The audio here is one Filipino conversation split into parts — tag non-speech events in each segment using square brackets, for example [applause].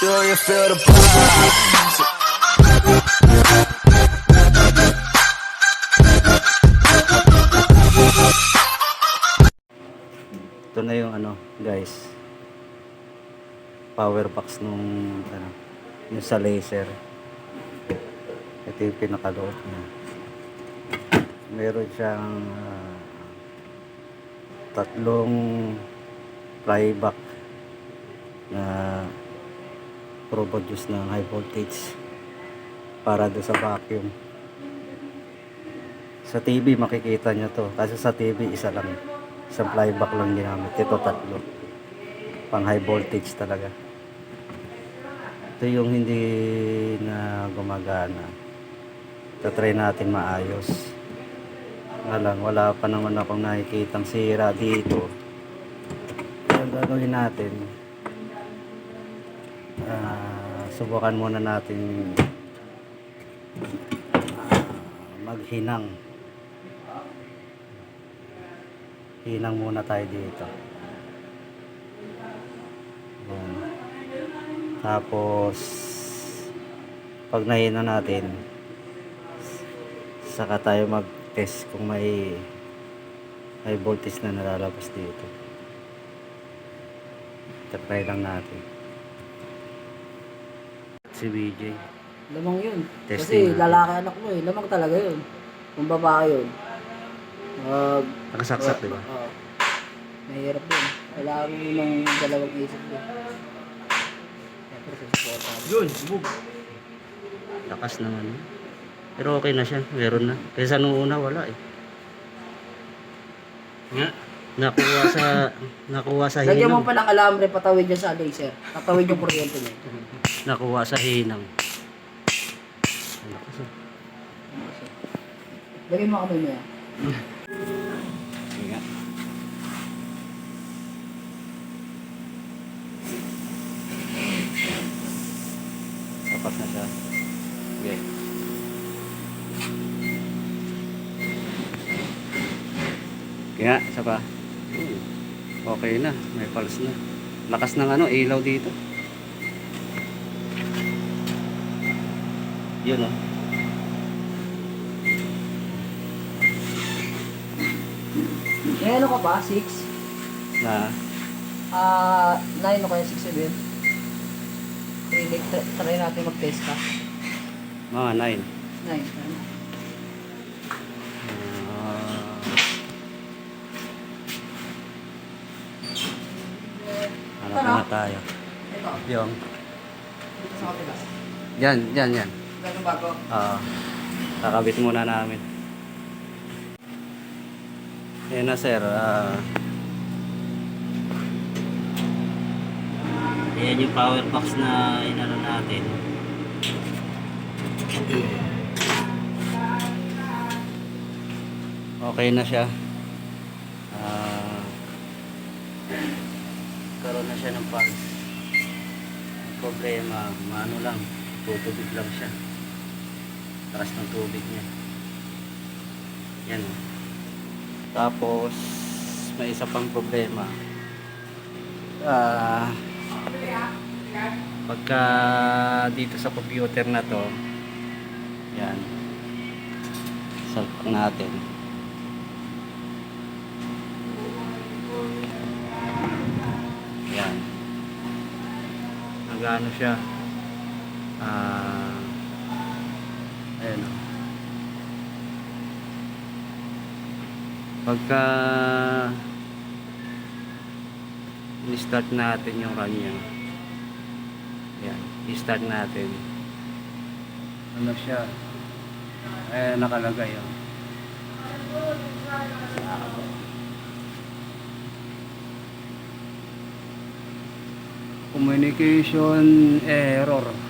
Do you feel the? Ito na yung ano, guys. Power box nung ano, yung sa laser. Ito yung pinakaloob niya. Meron siyang ah, tatlong flyback na produce ng high voltage para do sa vacuum. Sa TV makikita nyo to. Kasi sa TV isa lang. Isang flyback lang ginamit. Ito tatlo. Pang high voltage talaga. Ito yung hindi na gumagana. Tatry natin maayos. Lang, wala pa naman akong nakikitang sira dito. Ang gagawin natin, subukan muna natin ah, maghinang. Hinang muna tayo dito. Yan. Tapos, pag nahina natin, saka tayo mag-test kung may high voltage na nalalabas dito. Try lang natin. Si BJ. Lamang yun. Testing Kasi natin. lalaki anak mo eh. Lamang talaga yun. Kung babae yun. Mag... Nakasaksak, di ba? Oo. Mahirap yun. Kailangan mo ng dalawang isip yun. Siyempre, susuporta mo. Yun, bug. Lakas naman. Pero okay na siya. Meron na. Kaysa nung una, wala eh. Nga. Nakuha sa nakuha sa Lagyan mo pa ng alambre, patawid dyan sa laser. Tatawid yung kuryente niya. Nakuha sa hinang. Lagyan mo kamay mo yan. Sige. Sapat na siya. Okay. Kaya, isa pa. Okay na, may pulse na. Lakas ng ano, ilaw dito. Yun oh. May ano ka ba? 6? Na, Ah, 9 o kaya 6 7? Okay, try natin mag-test ka. mga 9. 9. Ah. Hanap na tayo. Ito, Yung. Yan, yan, yan. Ganun bago. Oo. kakabit muna namin. Yan na sir. ah. Ayan yung power box na inano natin. Okay na siya. Ah. karoon na siya ng pulse. Ang problema, maano lang, tutubig lang siya. Taas ng tubig niya. Yan. oh. Tapos, may isa pang problema. Ah, pagka dito sa computer na to, yan, salpak natin. Yan. Nagano siya. Ah, Ayan. Pagka i-start natin yung kanya. Ayan. I-start natin. Ano siya? Eh, nakalagay o. Communication error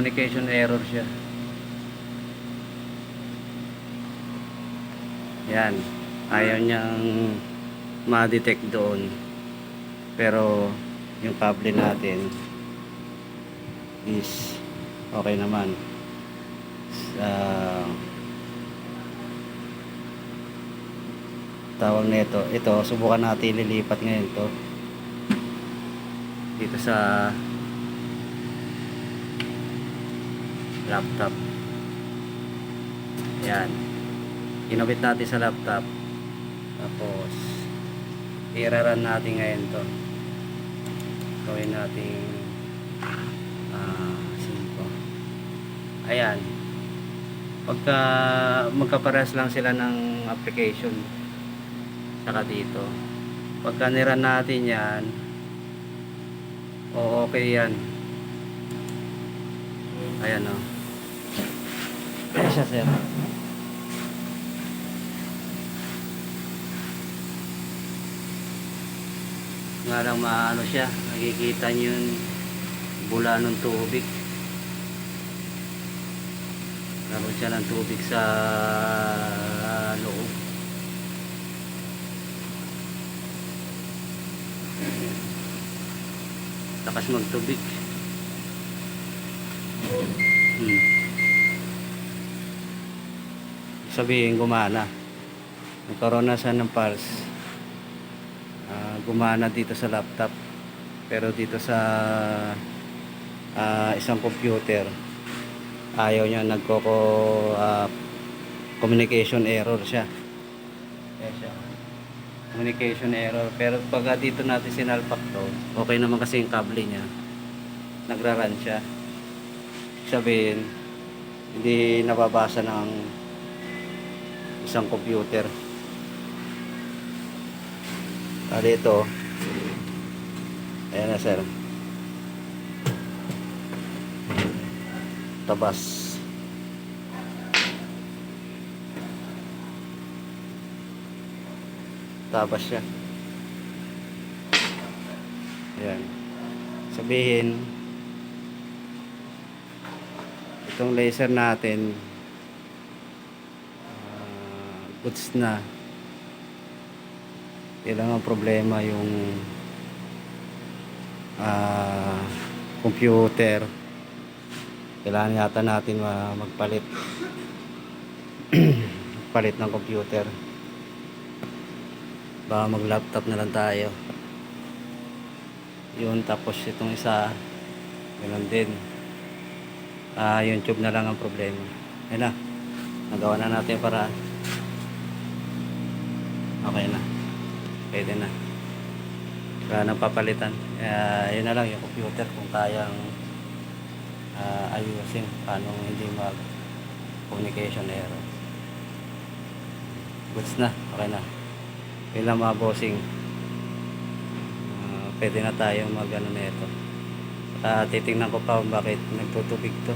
communication error siya. Yan. Ayaw niyang ma-detect doon. Pero yung kable natin is okay naman. Sa tawag nito, ito subukan natin lilipat ngayon to. dito sa laptop. Yan kinabit natin sa laptop. Tapos iraran natin ngayon to. Gawin natin ah simple. Ayan. Pagka magkapares lang sila ng application saka dito. Pagka niran natin yan o okay yan. Ayan o ayan siya sir. Nga lang maano siya nakikita nyo yung bula ng tubig. Naroon siya ng tubig sa loob. Lakas magtubig. Hmm. Sabihin gumana. Nagkaroon na siya ng pulse. Ah, gumana dito sa laptop pero dito sa ah, isang computer ayaw niya nagkoko ah, communication error siya. Kaya siya communication error. Pero pag dito natin sinalpak to okay naman kasi yung kable niya. Nagraran siya. Sabihin hindi nababasa ng isang computer Ah, dito. Ayan na, sir. Tabas. Tabas siya. Ayan. Sabihin, itong laser natin, goods na. Ilang ang problema yung ah, computer. Kailangan yata natin ma- magpalit. [clears throat] Palit ng computer. Baka mag laptop na lang tayo. Yun tapos itong isa ganun din. Ah, YouTube na lang ang problema. Ayun na. Nagawa na natin paraan. Okay na. Pwede na. Wala nang papalitan. Uh, yun na lang yung computer kung kayang ah, ayusin paano hindi mag communication error. Goods na. Okay na. Yun lang mga bossing. Ah, pwede na tayo mag ano na ito. Uh, titingnan ko pa bakit nagtutubig to